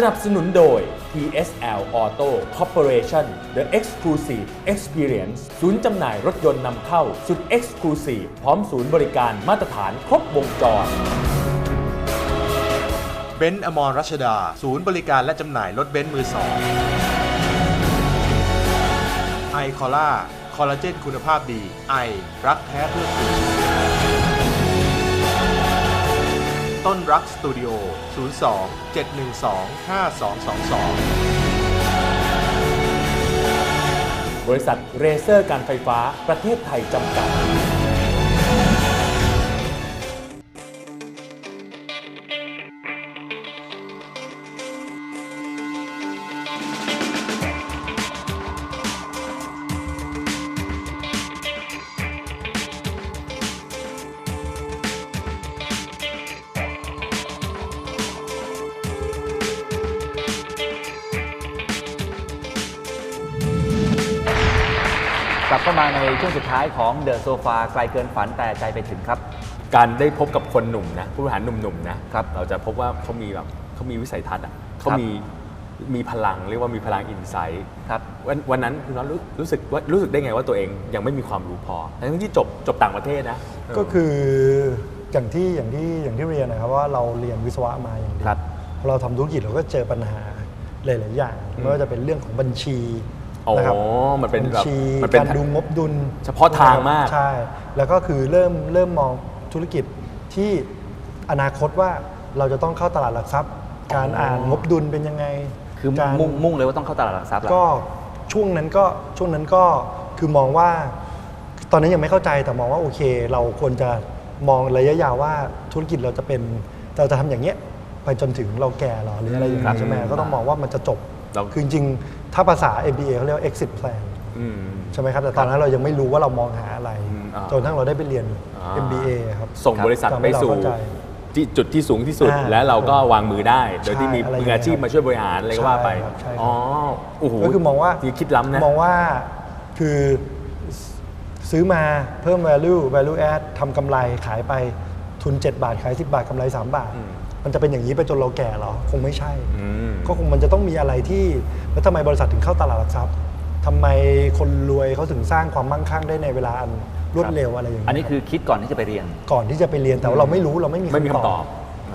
สนับสนุนโดย TSL Auto Corporation The Exclusive Experience ศูนย์จำหน่ายรถยนต์นำเข้า สุด Exclusive พร้อมศูนย์บริการมาตรฐานครบวงจรเบนซ์อมรรัชดา ศูนย์บริการและจำหน่ายรถเบนซ์มือสองไอคอล่า คอลลาเจนคุณภาพดี ไอ รักแท้เพื่อคุณ ต้นรักสตูดิโอ 02 712 5222 บริษัทเรเซอร์การไฟฟ้าประเทศไทยจำกัด เข้ามาในช่วงสุดท้ายของเดอะโซฟาไกลเกินฝันแต่ใจไปถึงครับ การได้พบกับคนหนุ่มนะผู้บริหารหนุ่มๆนะครับเราจะพบว่าเขามีแบบเขามีวิสัยทัศน์อะเขามีมีพลังเรียกว่ามีพลังอินไซต์ครับวันวันนั้นคุณน้องรู้รู้สึกว่ารู้สึกได้ไงว่าตัวเองยังไม่มีความรู้พอทั้งที่จบจบต่างประเทศนะ ก็คืออย่างที่อย่างที่อย่างที่เรียนนะครับว่าเราเรียนวิศวะมาอย่างเดียวครับพอเราทำธุรกิจเราก็เจอปัญหาหลาย ๆ อย่างไม่ว่าจะเป็นเรื่องของบัญชี อ๋อนะครับมันเป็นบัญแบบชีมันเป็นการดูงบดุลเฉพาะทางมาก ใช่ แล้วก็คือเริ่มเริ่มมองธุรกิจที่อนาคตว่าเราจะต้องเข้าตลาดหลักทรัพย์ การอ่านงบดุลเป็นยังไงคือการมุ่งมุ่งเลยว่าต้องเข้าตลาดหลักทรัพย์แล้วก็ช่วงนั้นก็ช่วงนั้นก็คือมองว่า ตอนนั้นยังไม่เข้าใจแต่มองว่าโอเค เราควรจะมองระยะยาวว่าธุรกิจเราจะเป็นเราจะทำอย่างเงี้ยไปจนถึงเราแก่เหรอหรืออะไรอย่างครัเงี้บยใช่ไหมก็ต้องมองว่ามันจะจบ เรา คือจริงๆถ้าภาษา MBA เขาเรียกว่า exit plan อืม ใช่ไหมครับ แต่ตอนนั้นเรายังไม่รู้ว่าเรามองหาอะไร อืมอ่าจนทั้งเราได้ไปเรียน อ่า MBA ครับส่งบริษัททำไปให้เราสู่เข้าใจ ที่จุดที่สูงที่สุด อ่าและเราก็วางมือได้ โดยที่มีใช่อะไรมืออาชีพอย่างเงี้ยมาช่วยบริหารอะไรก็ว่าไป ใช่ครับใช่ครับ อ๋อโอ้โหก็คือมองว่าที่คิดล้ำนะ มองว่าคือซื้อมาเพิ่ม value value add ทำกำไรขายไปทุน 7 บาท ขาย 10 บาทกำไร 3 บาท อืม มันจะเป็นอย่างนี้ไปจนเราแก่เหรอคงไม่ใช่อืมก็คงมันจะต้องมีอะไรที่แล้วทำไมบริษัทถึงเข้าตลาดหลักทรัพย์ทำไมคนรวยเขาถึงสร้างความมั่งคั่งได้ในเวลาอันรวดเร็วอะไรอย่างอันเงี้นี้ยคือคิดก่อนที่จะไปเรียน ก่อนที่จะไปเรียนแต่ว่าเราไม่รู้เราไม่มีไม่มีคำตอบ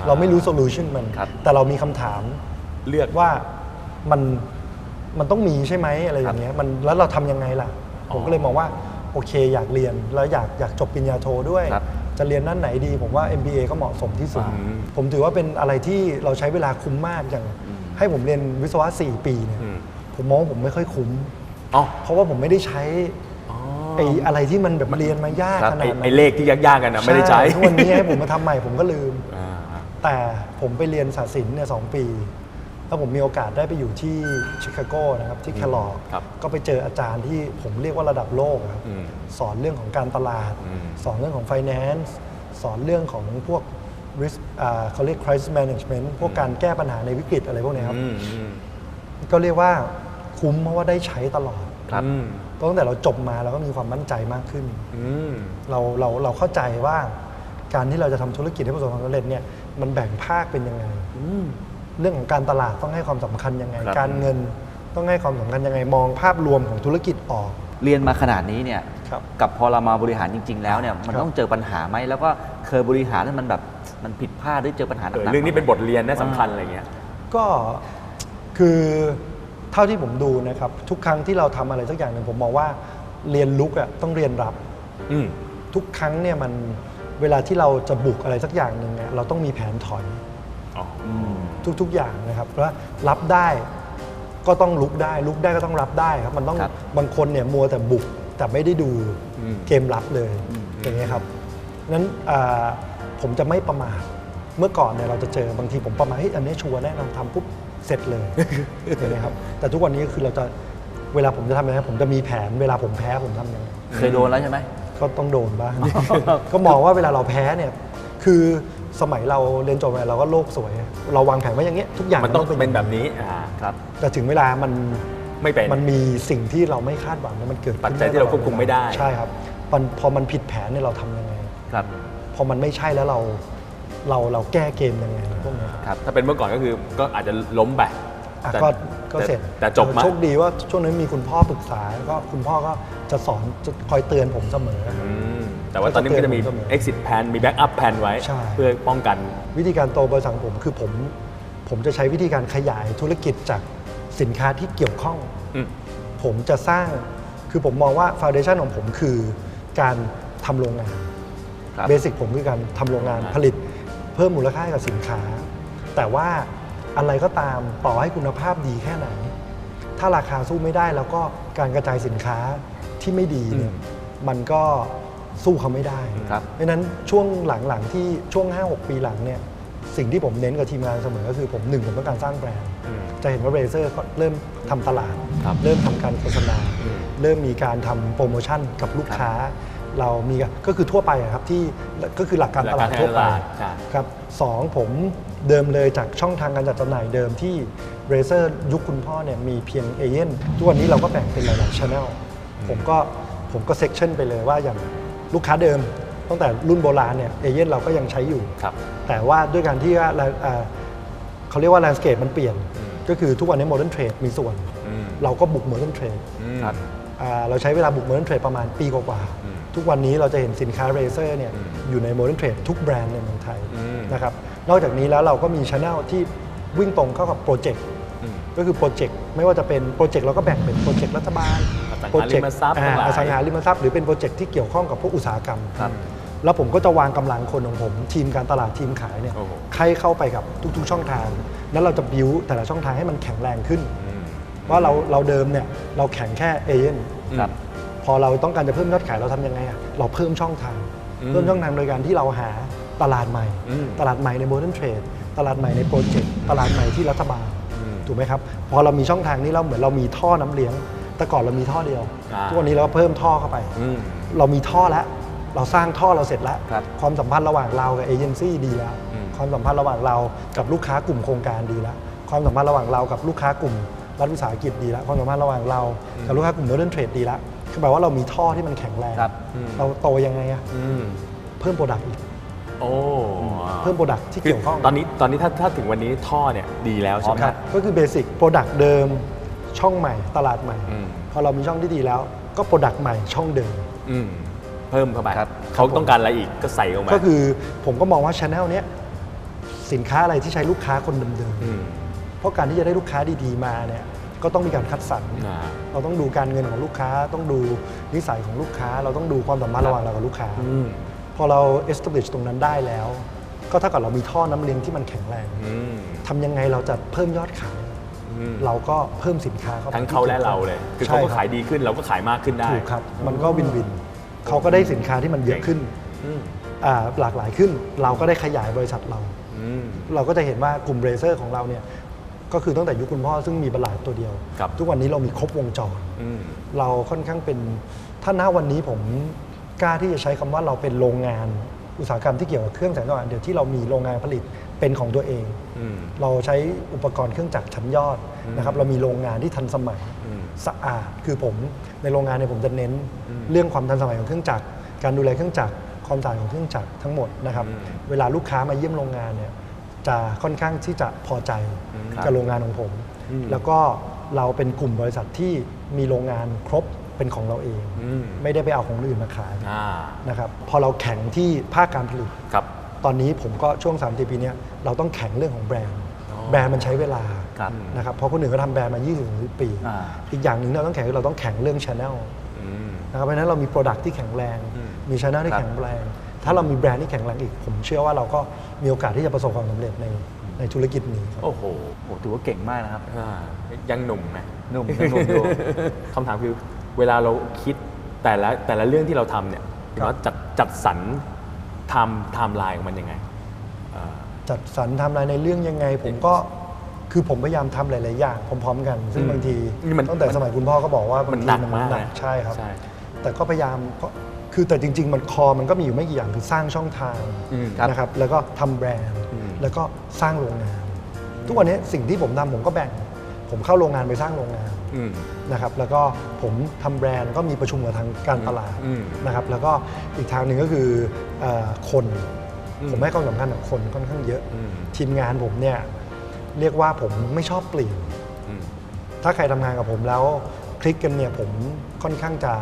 เราไม่รู้โซลูชันมันครับแต่เรามีคำถามเลือกว่ามันมันต้องมีใช่ไหมอะไรอย่างเงี้ยมันแล้วเราทำยังไงล่ะอ๋อผมก็เลยมองว่าโอเคอยากเรียนแล้วอยากอยากจบปริญญาโทด้วยครับ จะเรียนด้านไหนดี ผมว่า MBA ก็เหมาะสมที่สุดอืมผมถือว่าเป็นอะไรที่เราใช้เวลาคุ้มมากอย่าง ให้ผมเรียนวิศวะ 4 ปีเนี่ยอืมผมมองว่าผมไม่ค่อยคุ้มอ๋อเพราะว่าผมไม่ได้ใช้อ๋อไอ้อะไรที่มันแบบเรียนมายากครับขนาไอ้ดนั้นไอ้เลขที่ยากๆกันนะไม่ได้ใช้ทุกวันนี้ให้ผมมาทำใหม่ผมก็ลืมอ่าแต่ผมไปเรียนศาสตร์ศิลป์เนี่ยสองปี แล้วผมมีโอกาสได้ไปอยู่ที่ชิคาโกนะครับที่แคลอครับก็ไปเจออาจารย์ที่ผมเรียกว่าระดับโลกครับอืมสอนเรื่องของการตลาดอืมสอนเรื่องของ finance สอนเรื่องของพวก risk อ่าเขาเรียก crisis management พวกการแก้ปัญหาในวิกฤตอะไรพวกเนี้ยครับอืมอืมก็เรียกว่าคุ้มเพราะว่าได้ใช้ตลอดครับอืมตั้งแต่เราจบมาเราก็มีความมั่นใจมากขึ้นอืมเราเราเราเข้าใจว่าการที่เราจะทำธุรกิจให้ประสบความสำเร็จเนี่ยมันแบ่งภาคเป็นยังไงอืม เรื่องของการตลาดต้องให้ความสำคัญยังไง ครับ การเงินต้องให้ความสำคัญยังไงมองภาพรวมของธุรกิจออก เรียนมาขนาดนี้เนี่ยครับ กับพอเรามาบริหารจริง ๆ แล้วเนี่ยมันครับต้องเจอปัญหาไหมแล้วก็เคยบริหารแล้วมันแบบมันผิดพลาดหรือเจอปัญหาหเออนักๆ เรื่องนี้เป็นไหมบทเรียนนะสำคัญอะไรเงี้ย ก็คือเท่าที่ผมดูนะครับ ทุกครั้งที่เราทำอะไรสักอย่างหนึ่งผมมองว่าเรียนลุกอะต้องเรียนรับ อืม ทุกครั้งเนี่ยมันเวลาที่เราจะบุกอะไรสักอย่างหนึ่งเนี่ยเราต้องมีแผนถอย อ๋อ อืม ทุก ๆ อย่างนะครับเพราะรับได้ก็ต้องลุกได้ ลุกได้ก็ต้องรับได้ครับ มันต้องครับ บางคนเนี่ยมัวแต่บุกแต่ไม่ได้ดูอืม เกมรับเลยอย่างเงี้ยครับนั้นอ่าผมจะไม่ประมาทเมื่อก่อนเนี่ยเราจะเจอบางทีผมประมาทเฮ้ยอันนี้ชัวร์แน่นอนทำปุ๊บเสร็จเลย อย่างเงี้ยครับแต่ทุกวันนี้คือเราจะเวลาผมจะทำอะไรผมจะมีแผนเวลาผมแพ้ผมทำยังไง เคยโดนแล้วใช่ไหม ก็ต้องโดนบ้าง ก็มองว่าเวลาเราแพ้เนี่ย คือ สมัยเราเรียนจบมาเราก็โลกสวย เราวางแผนไว้อย่างเงี้ยทุกอย่างมันต้องย่าเป็นแบบนี้อ่าครับ แต่ถึงเวลามันไม่เป็นมันมีสิ่งที่เราไม่คาดหวังเนี่ยมันเกิดขึ้นปัจจัยที่เราควบคุมไม่ได้ใช่ครับมันพอมันผิดแผนเนี่ยเราทำยังไงครับ พอมันไม่ใช่แล้วเราเราเราแก้เกมยังไงพวกเนี้ยครับถ้าเป็นเมื่อก่อนก็คือก็อาจจะล้มไปอะแต่ก็ก็เสร็จแต่แต่จบมาโชคดีว่าช่วงนั้นมีคุณพ่อปรึกษาก็คุณพ่อก็จะสอนจะคอยเตือนผมเสมออืม แต่ว่าตอนนี้มันก็จะมีก็จะเตือนผมเสมอ exit plan มี backup plan ไว้ ใช่ เพื่อป้องกัน วิธีการโตบริษัทของผมคือผม ผมจะใช้วิธีการขยายธุรกิจจากสินค้าที่เกี่ยวข้อง อืม ผมจะสร้างคือผมมองว่าฟ u n เดชันของผมคือการทำโรงงานครับ เบสิกผมคือการทำโรงงานอ่าผลิต เพิ่มมูลค่าให้กับสินค้า แต่ว่าอะไรก็ตามต่อให้คุณภาพดีแค่ไหน ถ้าราคาสู้ไม่ได้แล้วก็การกระจายสินค้าที่ไม่ดีเนี่ยมันก็ สู้เขาไม่ได้ ครับ เพราะฉะนั้นช่วงหลังๆที่ช่วง 5-6 ปีหลังเนี่ยสิ่งที่ผมเน้นกับทีมงานเสมอก็คือผมหนึ่งผมต้องการสร้างแบรนด์ อืม จะเห็นว่าเรเซอร์เริ่มทำตลาด ครับเริ่มทำการโฆษณา อืมเริ่มมีการทำโปรโมชั่นกับลูกค้า เรามีก็คือทั่วไปอะครับที่ก็คือหลักการตลาดทั่วไปใช่ ครับสองผมเดิมเลยจากช่องทางการจัดจำหน่ายเดิมที่เรเซอร์ยุคคุณพ่อเนี่ยมีเพียงเอเย่นทุกวันนี้เราก็แบ่งเป็นหลายๆช n e l ผมก็ผมก็เซกชันไปเลยว่าอย่าง ลูกค้าเดิม ตั้งแต่รุ่นโบราณเนี่ยเอเย่นเราก็ยังใช้อยู่ ครับ แต่ว่าด้วยการที่ว่าเอ่อเขาเรียกว่าแลนด์สเคปมันเปลี่ยนอืมก็คือทุกวันนี้โมเดิร์นเทรดมีส่วน อืมเราก็บุกโมเดิร์นเทรดอืม ครับ เราใช้เวลาบุกโมเดิร์นเทรดประมาณปีกว่าอืมๆทุกวันนี้เราจะเห็นสินค้าเรเซอร์เนี่ยอืมอยู่ในโมเดิร์นเทรดทุกแบรนด์ในเมืองไทยอืม นะครับนอกจากนี้แล้วเราก็มีช anel ที่วิ่งตรงเข้ากับโปรเจกต์อืม ก็คือโปรเจกต์ไม่ว่าจะเป็นโปรเจกต์เราก็แบ่งเป็นโปรเจกต์รัฐบาลอสังหาโปรเจกริต์มทรัพย์อ่าทั้งหลายอสังหาริมทรัพย์หรือเป็นโปรเจกต์ที่เกี่ยวข้องกับพวกอุตสาหกรรม ครับ แล้วผมก็จะวางกำลังคนของผม ทีมการตลาดทีมขายเนี่ยโอ้โห ให้เข้าไปกับทุก ๆ ช่องทาง แล้วเราจะบิวแต่ละช่องทางให้มันแข็งแรงขึ้นอืมว่าเราเราเดิมเนี่ยเราแข่งแค่เอเย่นครับ พอเราต้องการจะเพิ่มยอดขายเราทำยังไงอะเราเพิ่มช่องทาง อืมเพิ่มช่องทางโดยการที่เราหาตลาดใหม่ อืม ตลาดใหม่ในโมเดิร์นเทรดตลาดใหม่ในโปรเจกต์ตลาดใหม่ที่รัฐบาลอืม ถูกไหมครับพอเรามีช่องทางนี้เราเหมือนเรามีท่อน้ำเลี้ยง แต่ก่อนเรามีท่อเดียวอ่าทุกวันนี้เราก็เพิ่มท่อเข้าไปอืมเรามีท่อแล้ว เราสร้างท่อเราเสร็จแล้วครับความสัมพันธ์ระหว่างเรากับเอเจนซี่ดีแล้วอืมความสัมพันธ์ระหว่างเรากับลูกค้ากลุ่มโครงการดีแล้ว ความสัมพันธ์ระหว่างเรากับลูกค้ากลุ่มรัฐวิสาหกิจดีแล้ว ความสัมพันธ์ระหว่างเรากับลูกค้ากลุ่มโมเดิร์นเทรดดีแล้วคือแปลว่าเรามีท่อที่มันแข็งแรงครับเราโตยังไงอะอืมเพิ่มโปรดักต์อีก โอ้เพิ่มโปรดักต์ที่เกี่ยวข้องตอนนี้ตอนนี้ถ้าถ้าถึงวันนี้ท่อเนี่ยดีแล้วใช่ไหมครับก็คือเบสิกโปรดักต์เดิมช่องใหม่ตลาดใหม่อืมพอเรามีช่องที่ดีแล้ว ก็โปรดักต์ใหม่ช่องเดิมอืมเพิ่มเข้าไปครับเขาต้องการอะไรอีกก็ใส่ลงไปก็คือผมก็มองว่าช anel เนี้ยสินค้าอะไรที่ใช้ลูกค้าคนเดิมมๆเพราะการที่จะได้ลูกค้าดี ๆ มาเนี่ยก็ต้องมีการคัดสรรอ่าเราต้องดูการเงินของลูกค้า ต้องดูนิสัยของลูกค้า เราต้องดูความสัมพันธ์ระหว่างเรากับลูกค้า อืมพอเรา establish ตรงนั้นได้แล้ว ก็เท่ากับเรามีท่อน้ำเลี้ยงที่มันแข็งแรงอืมทำยังไงเราจะเพิ่มยอดขาย อืมเราก็เพิ่มสินค้าเข้าไปทั้งเขาและเราเลย คือเขาก็ใช่รับขายดีขึ้นเราก็ขายมากขึ้นได้ถูกครับ มันก็วินวิน เขาก็ได้สินค้าที่มันเยอะขึ้นอืมอ่าหลากหลายขึ้น เราก็ได้ขยายบริษัทเรา อืม เราก็จะเห็นว่ากลุ่มเบรเซอร์ของเราเนี่ยก็คือตั้งแต่ยุคคุณพ่อซึ่งมีบลาดตัวเดียว ครับ ทุกวันนี้เรามีครบวงจร อืม เราค่อนข้างเป็นถ้าณวันนี้ผม กล้าที่จะใช้คำว่าเราเป็นโรงงานอุตสาหกรรมที่เกี่ยวกับเครื่องแสงสว่างเดียวที่เรามีโรงงานผลิตเป็นของตัวเองอืมเราใช้อุปกรณ์เครื่องจักรชั้นยอดนะครับเรามีโรงงานที่ทันสมัยอืมสะอาดคือผมในโรงงานเนี่ยผมจะเน้นเรื่องความทันสมัยของเครื่องจักร การดูแลเครื่องจักรความสะอาดของเครื่องจักรทั้งหมดนะครับอืมเวลาลูกค้ามาเยี่ยมโรงงานเนี่ยจะค่อนข้างที่จะพอใจครับกับโรงงานของผมอืมแล้วก็เราเป็นกลุ่มบริษัทที่มีโรงงานครบ เป็นของเราเอง อืมไม่ได้ไปเอาของคนอื่นมาขายอ่านะครับพอเราแข่งที่ภาคการผลิต ครับ ตอนนี้ผมก็ช่วง3 0ปีเนี้ยเราต้องแข่งเรื่องของแบรนด์ อ๋อแบรนด์มันใช้เวลาครับนะครับเพราะคนอื่นก็ทำแบรนด์มา20-30ปี อ่า อีกอย่างหนึ่งที่เราต้องแข่งคือเราต้องแข่งเรื่องช anel อืม นะครับเพราะฉะนั้นเรามีโปรดักที่แข็งแรง อืมมีช anel ที่ครับ แข็งแรง ถ้าเรามีแบรนด์ที่แข็งแรงอีก ผมเชื่อว่าเราก็มีโอกาสที่จะประสบความสำเร็จในในธุรกิจนี้ครับ โอ้โหโอ้ถือว่าเก่งมากนะครับอ่ายังหนุ่มนะหนุ่มยังหนุ่มอยู่ คำถามคือ เวลาเราคิดแต่ละแต่ละเรื่องที่เราทำเนี่ยเราจัดจัดสรรไทม์ไทม์ไลน์ของมันยังไงอ่าจัดสรรทำอะไรในเรื่องยังไง ผมก็คือผมพยายามทำหลาย ๆ อย่างพร้อม ๆ กัน ซึ่งอืมบางทีนี่มันตั้งแต่สมัยคุณพ่อก็บอกว่ามับานงหนัทีกมันมากหนักนะใช่ครับ ใช่ แต่ก็พยายามก็คือแต่จริง ๆ มันคอมันก็มีอยู่ไม่กี่อย่างคือสร้างช่องทางอืม ครับ นะครับ แล้วก็ทำแบรนด์อืมแล้วก็สร้างโรงงาน ทุกวันนี้สิ่งที่ผมทำผมก็แบ่ง ผมเข้าโรงงานไปสร้างโรงงานอืม นะครับแล้วก็ผมทำแบรนด์ก็มีประชุมกับทางการตลาดอืมนะครับแล้วก็อีกทางหนึ่งก็คือเอ่อคนอืมผมให้ความสำคัญกับคนค่อนข้างเยอะ อืม ทีมงานผมเนี่ยเรียกว่าผมไม่ชอบเปลี่ยน อืม ถ้าใครทำงานกับผมแล้วคลิกกันเนี่ยผมค่อนข้างจะ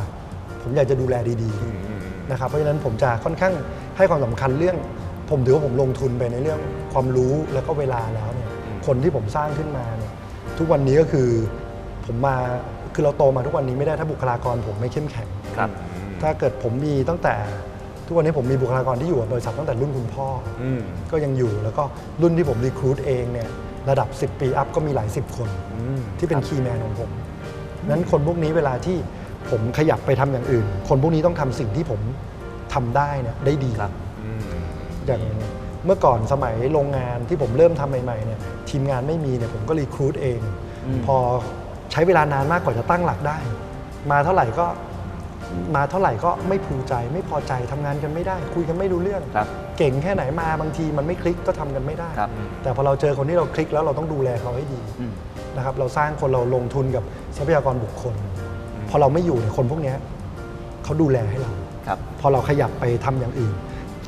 ผมอยากจะดูแลดีอืมอืม ๆนะครับเพราะฉะนั้นผมจะค่อนข้างให้ความสำคัญเรื่อง ผมถือว่าผมลงทุนไปในเรื่องความรู้แล้วก็เวลาแล้วเนี่ยคนที่ผมสร้างขึ้นมาเนี่ย ทุกวันนี้ก็คือผมมาคือเราโตมาทุกวันนี้ไม่ได้ถ้าบุคลากรผมไม่เข้มแข็ง ครับ ถ้าเกิดผมมีตั้งแต่ทุกวันนี้ผมมีบุคลากรที่อยู่กับบริษัทตั้งแต่รุ่นคุณพ่ออืมก็ยังอยู่แล้วก็รุ่นที่ผมรีครูดเองเนี่ยระดับ 10 ปีอัพก็มีหลาย 10 คน อืม ที่เป็นคีย์แมนของผมนั้นคนพวกนี้เวลาที่ผมขยับไปทำอย่างอื่น คนพวกนี้ต้องทำสิ่งที่ผมทำได้เนี่ยได้ดี ครับ อืม อย่าง เมื่อก่อนสมัยโรงงานที่ผมเริ่มทำใหม่ๆเนี่ยทีมงานไม่มีเนี่ยผมก็รีครูดเองอืมพอใช้เวลานานมากกว่าจะตั้งหลักได้ มาเท่าไหร่ก็มาเท่าไหร่ก็ไม่ภูใจ ไม่พอใจทำงานกันไม่ได้ คุยกันไม่รู้เรื่องครับเก่งแค่ไหนมาบางทีมันไม่คลิกก็ทำกันไม่ได้ครับแต่พอเราเจอคนที่เราคลิกแล้วเราต้องดูแลเขาให้ดีอืมนะครับเราสร้างคนเราลงทุนกับทรัพยากรบุคคล พอเราไม่อยู่เนี่ยคนพวกเนี้ยเขาดูแลให้เราครับพอเราขยับไปทำอย่างอื่น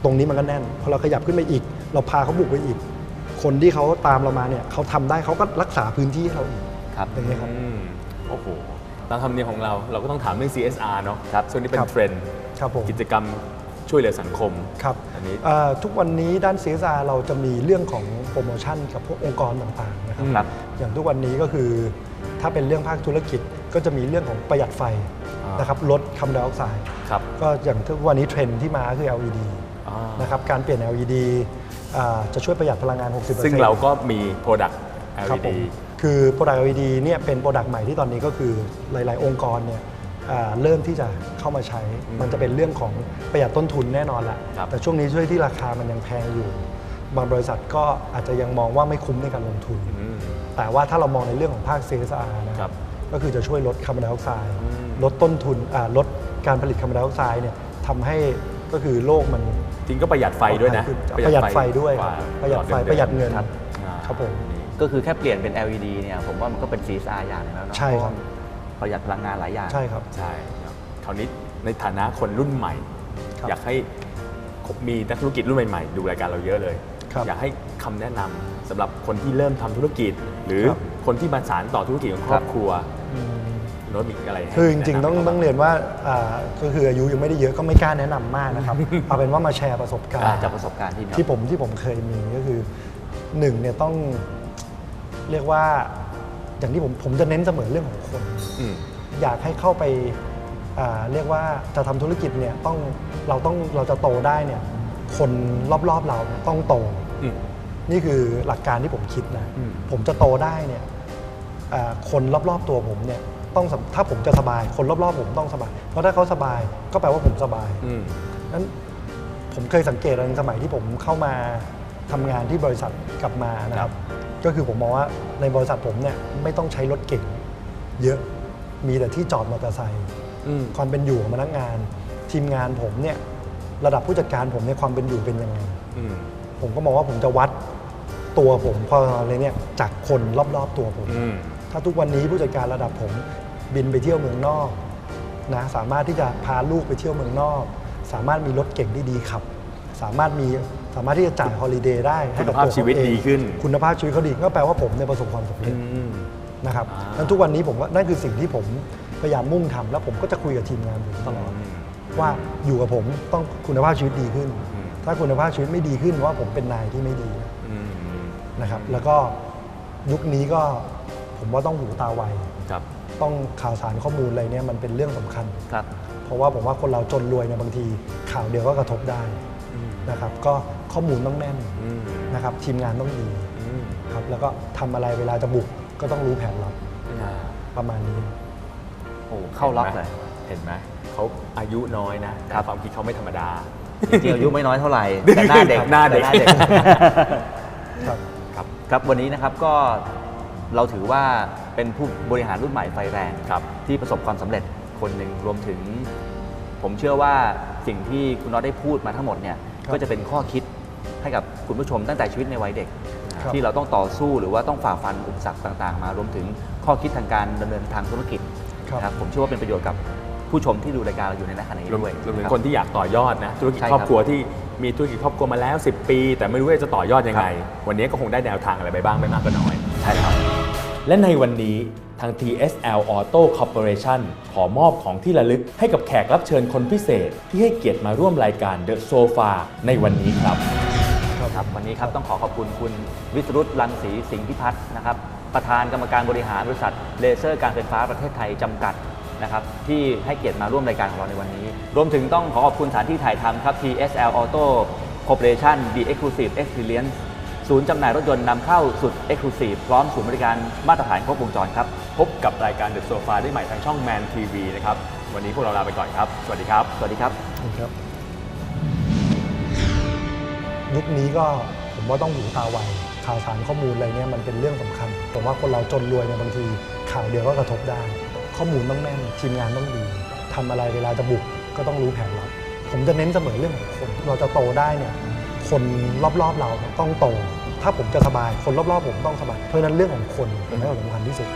ตรงนี้มันก็แน่นพอเราขยับขึ้นไปอีก เราพาเขาบุกไปอีก คนที่เขาตามเรามาเนี่ยเขาทำได้เขาก็รักษาพื้นที่ให้เราอีกครับอย่างนี้ยครับอืมโอ้โหตามธรรมเนียมของเราเราก็ต้องถามเรื่อง CSR เนาะครับส่วนนี้เป็คนรับเทรนด์ครับผมกิจกรรมช่วยเหลือสังคมครับอันนี้เอ่อทุกวันนี้ด้าน CSR เราจะมีเรื่องของโปรโมชั่นกับพวกองค์กรต่างๆนะครับครับ อย่างทุกวันนี้ก็คือ ถ้าเป็นเรื่องภาคธุรกิจก็จะมีเรื่องของประหยัดไฟอ่านนะครับลดคาร์บอนไดออกไซด์ครับก็อย่างทุกวันนี้เทรนด์ที่มาคือ LED อ่า นะครับการเปลี่ยน LED อ่าจะช่วยประหยัดพลังงาน 60%ซึ่งเราก็มี Product ครับผ LED มคือ Product LED เนี่ยเป็น Product ใหม่ที่ตอนนี้ก็คือหลาย ๆ องค์กรเนี่ยอ่าเริ่มที่จะเข้ามาใช้ มันจะเป็นเรื่องของประหยัดต้นทุนแน่นอนแหละ ครับ แต่ช่วงนี้ช่วยที่ราคามันยังแพงอยู่ บางบริษัทก็อาจจะยังมองว่าไม่คุ้มในการลงทุน อืม แต่ว่าถ้าเรามองในเรื่องของภาค CSR นะครับก็คือจะช่วยลดคาร์บอนไดออกไซด์อืม ลดต้นทุนอ่าลดการผลิตคาร์บอนไดออกไซด์เนี่ยทำให้ ก็คือโลกมันจริงก็ประหยัดไฟด้วยนะประหยัดไฟด้วยกคว่ารับประหยัดไฟหลอประหยัดเงินครับอ่าครับผมก็คือแค่เปลี่ยนเป็น LED เนี่ยผมว่ามันก็เป็น CSR อย่างหนึงแล้วเนาะใช่ครับเพาะว่าประหยัดพลังงานหลายอย่างใช่ครับใช่ครับคราวนี้ในฐานะคนรุ่นใหม่ครับอยากให้มีนักธุรกิจรุ่นใหม่ๆ ดูรายการเราเยอะเลยครับอยากให้คำแนะนำสำหรับคนที่เริ่มทำธุรกิจ หรือครับคนที่มาสานต่อธุรกิจของครอบครัวอืม โน้ตมีอะไรให้คือจริงๆแนะนำต้องไหมต้องเรียนว่าอ่าก็คืออายุยังไม่ได้เยอะก็ไม่กล้าแนะนำมากนะครับเอาเป็นว่ามาแชร์ประสบการณ์จากประสบการณ์ที่มีที่ผมที่ผมเคยมีก็คือหนึ่งเนี่ยต้องเรียกว่าอย่างที่ผมผมจะเน้นเสมอเรื่องของคนอืมอยากให้เข้าไปอ่าเรียกว่าจะทำธุรกิจเนี่ยต้องเราต้องเราจะโตได้เนี่ยคนรอบๆเราเนี่ยต้องโตอืมนี่คือหลักการที่ผมคิดนะอืมผมจะโตได้เนี่ยอ่าคนรอบๆตัวผมเนี่ย ต้องสำถ้าผมจะสบายคนรอบๆ ผมต้องสบาย เพราะถ้าเขาสบายก็แปลว่าผมสบายอืม นั้นผมเคยสังเกตในสมัยที่ผมเข้ามาทำงานที่บริษัทกลับมานะครับ ก็คือผมมองว่าในบริษัทผมเนี่ยไม่ต้องใช้รถเก่ง เยอะมีแต่ที่จอดมอเตอร์ไซค์อืม ความเป็นอยู่ของพนักงาน ทีมงานผมเนี่ยระดับผู้จัดการผมเนี่ยความเป็นอยู่เป็นยังไง อืม ผมก็มองว่าผมจะวัดตัวผมพอเลยเนี่ยจากคนรอบๆตัวผม อืม ถ้าทุกวันนี้ผู้จัดการระดับผมบินไปเที่ยวเมืองนอกนะสามารถที่จะพาลูกไปเที่ยวเมืองนอก สามารถมีรถเก่งที่ดีขับ สามารถมีสามารถที่จะจ่ายฮอลิเดย์ได้ให้กับคุณภาพตัวเขชีวิตเองดีขึ้น คุณภาพชีวิตเขาดีก็แปลว่าผมเนี่ยประสบความสำเร็จอืมนะครับอ่านั้นทุกวันนี้ผมว่านั่นคือสิ่งที่ผมพยายามมุ่งทำแล้วผมก็จะคุยกับทีมงานผมตลอดว่าอยู่กับผมต้องคุณภาพชีวิตดีขึ้นอืมถ้าคุณภาพชีวิตไม่ดีขึ้นว่าผมเป็นนายที่ไม่ดีอืมนะครับ แล้วก็ยุคนี้ก็ ผมว่าต้องหูตาไว ครับต้องข่าวสารข้อมูลอะไรเนี่ยมันเป็นเรื่องสำคัญ ครับเพราะว่าผมว่าคนเราจนรวยเนี่ยบางทีข่าวเดียวก็กระทบได้อืมนะครับก็ข้อมูลต้องแน่นอืมนะครับทีมงานต้องดีอืมครับแล้วก็ทำอะไรเวลาจะบุกก็ต้องรู้แผนลับอ่าประมาณนี้ โอ้เข้าล็อกเลย เห็นไหมเขาอายุน้อยนะแต่ครับความคิดเขาไม่ธรรมดา จริงๆอายุไม่น้อยเท่าไหร่แต่หน้าเด็ก หน้าเด็กแต่ครับครับ ครับวันนี้นะครับก็ เราถือว่าเป็นผู้บริหารรุ่นใหม่ไฟแรงครับที่ประสบความสำเร็จคนหนึ่งรวมถึง ผมเชื่อว่าสิ่งที่คุณน็อตได้พูดมาทั้งหมดเนี่ยครับก็จะเป็นข้อคิดให้กับคุณผู้ชมตั้งแต่ชีวิตในวัยเด็ก ครับที่เราต้องต่อสู้หรือว่าต้องฝ่าฟันอุปสรรคต่างๆ มารวมถึงข้อคิดทางการดำเนินทางธุรกิจครับ นะครับผมเชื่อว่าเป็นประโยชน์กับผู้ชมที่ดูรายการเราอยู่ในขณะนี้รวมด้วยรวมถึงะบคนที่อยากต่อยอดนะธุรกิจใช่ครอบครับ ครัวที่มีธุรกิจครอบครัวมาแล้ว 10 ปี แต่ไม่รู้ว่าจะต่อยอดยังไง วันนี้ก็คงได้แนวทางอะไรไปบ้างไม่มากก็น้อย ใช่ครับ และในวันนี้ทาง TSL Auto Corporation ขอมอบของที่ระลึกให้กับแขกรับเชิญคนพิเศษ ที่ให้เกียรติมาร่วมรายการ The Sofa ในวันนี้ครับ ครับวันนี้ครับต้องขอขอบคุณคุณวิสรุตรังสีสิงห์พิพัฒน์นะครับประธานกรรมการบริหารบริษัทเลเซอร์การไฟฟ้าประเทศไทยจำกัดนะครับที่ให้เกียรติมาร่วมรายการของเราในวันนี้ รวมถึงต้องขอขอบคุณสถานที่ถ่ายทำครับ TSL Auto Corporation The Exclusive Experience ศูนย์จำหน่ายรถยนต์นำเข้าสุด Exclusive พร้อมศูนย์บริการมาตรฐานครบวงจรครับ พบกับรายการ The Sofa ได้ใหม่ทางช่อง Man TV นะครับ วันนี้พวกเราลาไปก่อนครับ สวัสดีครับ สวัสดีครับ ครับยุคนี้ก็ผมว่าต้องหูตาไวข่าวสารข้อมูลอะไรเนี่ยมันเป็นเรื่องสำคัญ ผมว่าคนเราจนรวยเนี่ยบางทีข่าวเดียวก็กระทบได้ ข้อมูลต้องแน่นทีมงานต้องดีทำอะไรเวลาจะบุกก็ต้องรู้แผนรับผมจะเน้นเสมอเรื่องของคน เราจะโตได้เนี่ยคนรอบๆเราต้องโต ถ้าผมจะสบายคนรอบๆผมต้องสบายเพราะฉะนั้นเรื่องของคนเป็นเรื่องสำคัญที่สุด